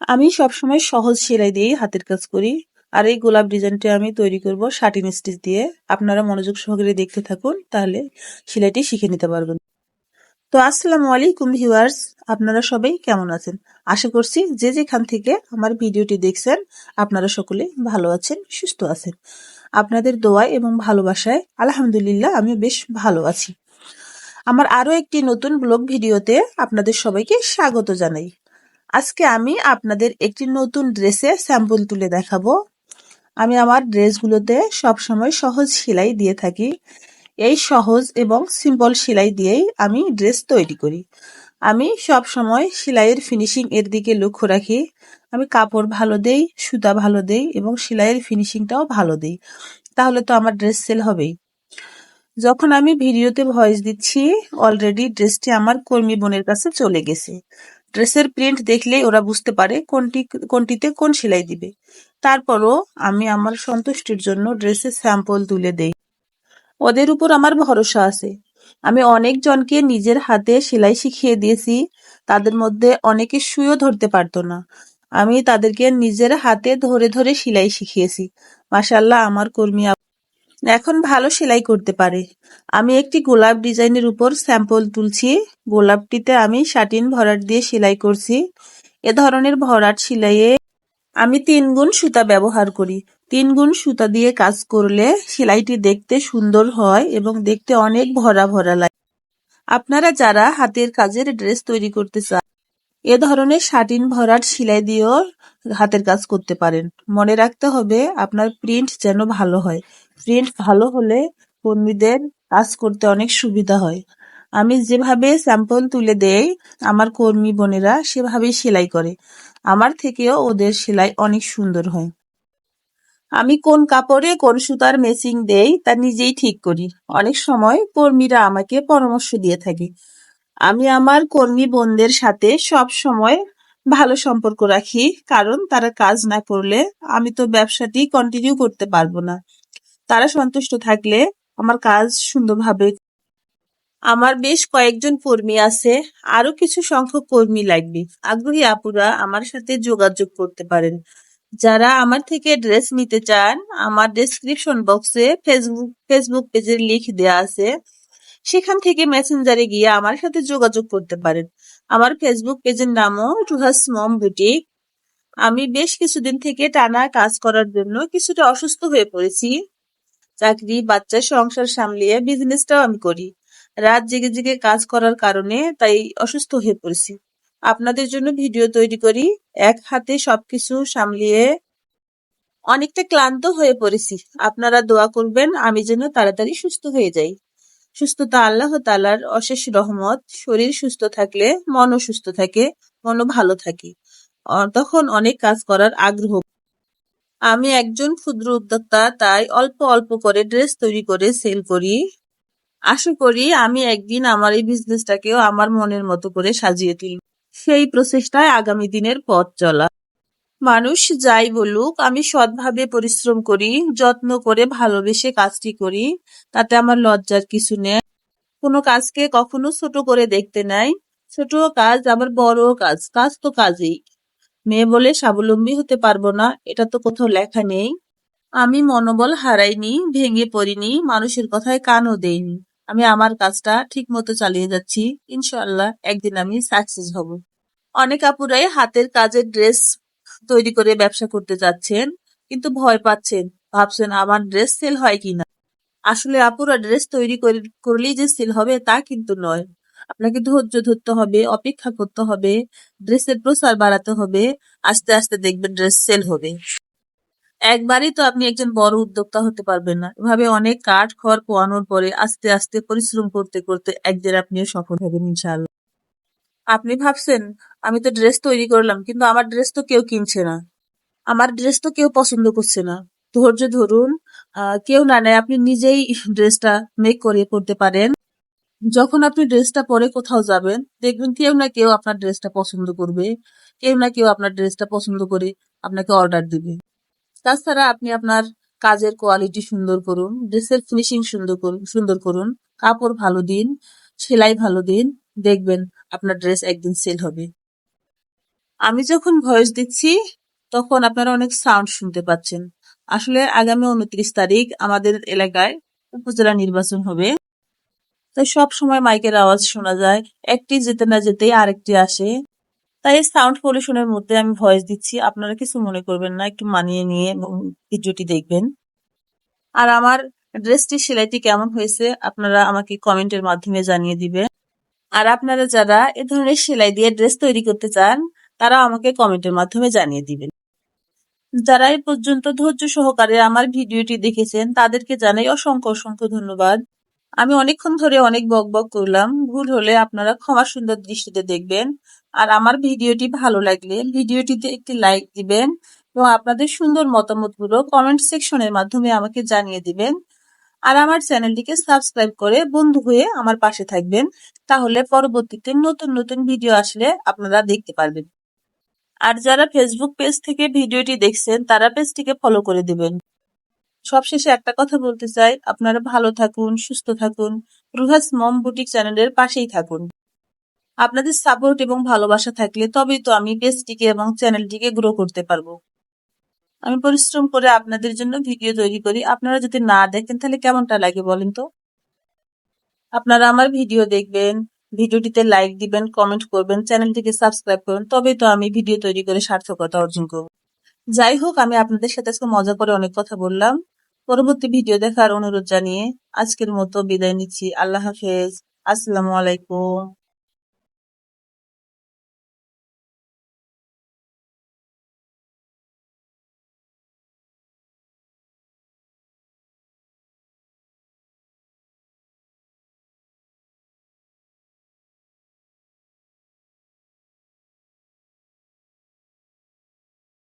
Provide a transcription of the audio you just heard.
আমি সবসময় সহজ সেলাই দিয়েই হাতের কাজ করি। আর এই গোলাপ ডিজাইনটা আমি তৈরি করব শাটিন স্টিচ দিয়ে। আপনারা মনোযোগ সহকারে দেখতে থাকুন, তাহলে সেলাইটি শিখে নিতে পারবেন। তো আসসালামু আলাইকুম ভিউয়ার্স, আপনারা সবাই কেমন আছেন? আশা করছি যে যেখান থেকে আমার ভিডিওটি দেখছেন, আপনারা সকলে ভালো আছেন, সুস্থ আছেন। আপনাদের দোয়া এবং ভালোবাসায় আলহামদুলিল্লাহ আমি বেশ ভালো আছি। আমার আরও একটি নতুন ব্লগ ভিডিওতে আপনাদের সবাইকে স্বাগত জানাই। আজকে আমি আপনাদের একটি নতুন ড্রেসে স্যাম্পল তুলে দেখাবো। আমি আমার ড্রেসগুলোতে সবসময় সহজ সেলাই দিয়ে থাকি। এই সহজ এবং সিম্পল সেলাই দিয়েই আমি ড্রেস তৈরি করি। আমি সব সময় সেলাইয়ের ফিনিশিং এর দিকে লক্ষ্য রাখি। আমি কাপড় ভালো দেই, সুতা ভালো দেই এবং সেলাইয়ের ফিনিশিংটাও ভালো দেই। তাহলে তো আমার ড্রেস সেল হবেই। যখন আমি ভিডিওতে ভয়েস দিচ্ছি অলরেডি ড্রেসটি আমার কর্মী বোনের কাছে চলে গেছে। ড্রেসের প্রিন্ট দেখলেই ওরা বুঝতে পারে কোনটি, কোনটিতে কোন সেলাই দিবে। তারপরও আমি আমার সন্তুষ্টির জন্য ড্রেসের স্যাম্পল তুলে দেই। ওদের উপর আমার ভরসা আছে। আমি অনেকজনকে নিজের হাতে সেলাই শিখিয়ে দিয়েছি। তাদের মধ্যে অনেকে সুইও ধরতে পারতো না। আমি তাদেরকে নিজের হাতে ধরে ধরে সেলাই শিখিয়েছি। মাসাল্লাহ আমার কর্মী এখন ভালো সেলাই করতে পারে। আমি একটি গোলাপ ডিজাইনের উপর স্যাম্পল তুলছি। গোলাপটিতে আমি শাটিন ভরাট দিয়ে সেলাই করছি। এ ধরনের ভরাট সেলাইয়ে আমি তিন গুণ সুতা ব্যবহার করি। তিন গুণ সুতা দিয়ে কাজ করলে সেলাইটি দেখতে সুন্দর হয় এবং দেখতে অনেক ভরা ভরা লাগে। আপনারা যারা হাতের কাজের ড্রেস তৈরি করতে চান, এ ধরনের শাটিন ভরাট সেলাই দিয়েও হাতের কাজ করতে পারেন। মনে রাখতে হবে, আপনার প্রিন্ট যেন ভালো হয়। প্রিন্ট ভালো হলে কর্মীদের কাজ করতে অনেক সুবিধা হয়। আমি যেভাবে স্যাম্পল তুলে দেই, আমার কর্মী বোনেরা সেভাবেই সেলাই করে। আমার থেকেও ওদের সেলাই অনেক সুন্দর হয়। আমি কোন কাপড়ে কোন সুতার মেচিং দেই, তা নিজেই ঠিক করি। অনেক সময় কর্মীরা আমাকে পরামর্শ দিয়ে থাকে। আমি আমার কর্মী বোনদের সাথে সব সময় ভালো সম্পর্ক রাখি, কারণ তারা কাজ না করলে আমি তো ব্যবসাটি কন্টিনিউ করতে পারব না। তারা সন্তুষ্ট থাকলে আমার কাজ সুন্দরভাবে আমার বেশ কয়েকজন কর্মী আছে আরও কিছু সংখ্যক কর্মী লাগবে। আগ্রহী আপুরা আমার সাথে যোগাযোগ করতে পারেন। যারা আমার থেকে ড্রেস নিতে চান, আমার ডেসক্রিপশন বক্সে ফেসবুক ফেসবুক পেজের লিঙ্ক দেওয়া আছে। সেখান থেকে মেসেঞ্জারে গিয়ে আমার সাথে যোগাযোগ করতে পারেন। আমার ফেসবুক পেজের নামও টুহাস মম বুটিক। আমি বেশ কিছুদিন থেকে টানা কাজ করার জন্য কিছুটা অসুস্থ হয়ে পড়েছি। চাকরি, বাচ্চা সংসার সামলিয়ে বিজনেসটাও আমি করি। রাত জেগে জেগে কাজ করার কারণে তাই অসুস্থ হয়ে পড়েছি। আপনাদের জন্য ভিডিও তৈরি করি। এক হাতে সবকিছু সামলিয়ে অনেকটা ক্লান্ত হয়ে পড়েছি। আপনারা দোয়া করবেন আমি যেন তাড়াতাড়ি সুস্থ হয়ে যাই। সুস্থতা আল্লাহ তালার অশেষ রহমত। শরীর সুস্থ থাকলে মনও সুস্থ থাকে, মনও ভালো থাকে। তখন অনেক কাজ করার আগ্রহ আমি একজন ক্ষুদ্র উদ্যোক্তা, তাই অল্প অল্প করে ড্রেস তৈরি করে সেল করি। আশা করি আমি একদিন আমার এই বিজনেসটাকেও আমার মনের মতো করে সাজিয়ে তুলব। সেই প্রচেষ্টায় আগামী দিনের পথ চলা। মানুষ যাই বলুক, আমি সৎভাবে পরিশ্রম করি, যত্ন করে ভালোবেসে কাজটি করি, তাতে আমার লজ্জার কিছু নেই। কোনো কাজকে কখনো ছোট করে দেখতে নাই। ছোট কাজ আবার বড় কাজ কাজ তো কাজেই। মেয়ে বলে স্বাবলম্বী হতে পারব না, এটা তো কোথাও লেখা নেই। আমি মনোবল হারাইনি, ভেঙে পড়িনি, মানুষের কথায় কানও দেইনি। আমি আমার কাজটা ঠিক মতো চালিয়ে যাচ্ছি ইনশাল্লাহ একদিন আমি সাকসেস হব। অনেক আপুরাই হাতের কাজের ড্রেস তৈরি করে ব্যবসা করতে যাচ্ছেন, কিন্তু ভয় পাচ্ছেন, ভাবছেন আমার ড্রেস সেল হয় কিনা। আসলে আপুরা ড্রেস তৈরি করলেই যে সেল হবে তা কিন্তু নয়। আপনাকে ধৈর্য ধরতে হবে, অপেক্ষা করতে হবে, ড্রেসের প্রসার বাড়াতে হবে, আস্তে আস্তে দেখবেন ড্রেস সেল হবে। একবারই তো আপনি একজন বড় উদ্যোক্তা হতে পারবেন না। এভাবে অনেক কাঠ খড় পোয়ানোর পরে আস্তে আস্তে পরিশ্রম করতে করতে একদিন আপনিও সফল হবেন ইনশাআল্লাহ। আপনি ভাবছেন, আমি তো ড্রেস তৈরি করলাম, কিন্তু আমার ড্রেস তো কেউ কিনছে না। আমার ড্রেস তো কেউ পছন্দ করছে না। ধৈর্য ধরুন কেউ না নেয়, আপনি নিজেই ড্রেসটা মেক করে করতে পারেন। যখন আপনি ড্রেসটা পরে কোথাও যাবেন, দেখবেন কেউ না কেউ আপনার ড্রেসটা পছন্দ করবে। কেউ না কেউ আপনার ড্রেসটা পছন্দ করে আপনাকে অর্ডার দিবে। তাছাড়া আপনি আপনার কাজের কোয়ালিটি সুন্দর করুন, ড্রেসের ফিনিশিং সুন্দর করুন সুন্দর করুন। কাপড় ভালো দিন, সেলাই ভালো দিন, দেখবেন আপনার ড্রেস একদিন সেল হবে। আমি যখন ভয়েস দিচ্ছি, তখন আপনারা অনেক সাউন্ড শুনতে পাচ্ছেন। আসলে আগামী উনত্রিশ তারিখ আমাদের এলাকায় উপজেলা নির্বাচন হবে। তাই সব সময় মাইকের আওয়াজ শোনা যায়। একটি যেতে না যেতেই আরেকটি আসে। তাই সাউন্ড পলিউশনের মধ্যে আমি ভয়েস দিচ্ছি। আপনারা কিছু মনে করবেন না, একটু মানিয়ে নিয়ে ভিডিওটি দেখবেন। আর আমার ড্রেসটি সেলাইটি কেমন হয়েছে, আপনারা আমাকে কমেন্টের মাধ্যমে জানিয়ে দিবেন। আর আপনারা যারা এ ধরনের সেলাই দিয়ে ড্রেস তৈরি করতে চান তারা আমাকে কমেন্টের মাধ্যমে জানিয়ে দিবেন। যারা এই পর্যন্ত ধৈর্য সহকারে আমার ভিডিওটি দেখেছেন, তাদেরকে জানাই অসংখ্য অসংখ্য ধন্যবাদ। আমি অনেকক্ষণ ধরে অনেক বক বক করলাম। ভুল হলে আপনারা ক্ষমা সুন্দর দৃষ্টিতে দেখবেন। আর আমার ভিডিওটি ভালো লাগলে ভিডিওটিতে একটি লাইক দিবেন এবং আপনাদের সুন্দর মতামতগুলো কমেন্ট সেকশনের মাধ্যমে আমাকে জানিয়ে দিবেন। আর আমার চ্যানেলটিকে সাবস্ক্রাইব করে বন্ধু হয়ে আমার পাশে থাকবেন। তাহলে পরবর্তীতে নতুন নতুন ভিডিও আসলে আপনারা দেখতে পারবেন। আর যারা ফেসবুক পেজ থেকে ভিডিওটি দেখছেন, তারা পেজটিকে ফলো করে দিবেন। সবশেষে একটা কথা বলতে চাই। আপনারা ভালো থাকুন, সুস্থ থাকুন। রুহাস মম বুটিক চ্যানেলের পাশেই থাকুন। আপনাদের সাপোর্ট এবং ভালোবাসা থাকলে তবেই তো আমি পেজটিকে এবং চ্যানেলটিকে গ্রো করতে পারব। আমি পরিশ্রম করে আপনাদের জন্য ভিডিও তৈরি করি। আপনারা যদি না দেখেন, তাহলে কেমনটা লাগে বলেন তো? আপনারা আমার ভিডিও দেখবেন, ভিডিওটিতে লাইক দিবেন কমেন্ট করবেন, চ্যানেলটিকে সাবস্ক্রাইব করবেন তবেই তো আমি ভিডিও তৈরি করে সার্থকতা অর্জন করব। যাই হোক, আমি আপনাদের সাথে আজকে মজা করে অনেক কথা বললাম। পরবর্তী ভিডিও দেখার অনুরোধ জানিয়ে আজকের মতো বিদায় নিচ্ছি। আল্লাহ হাফেজ। আসসালামু আলাইকুম।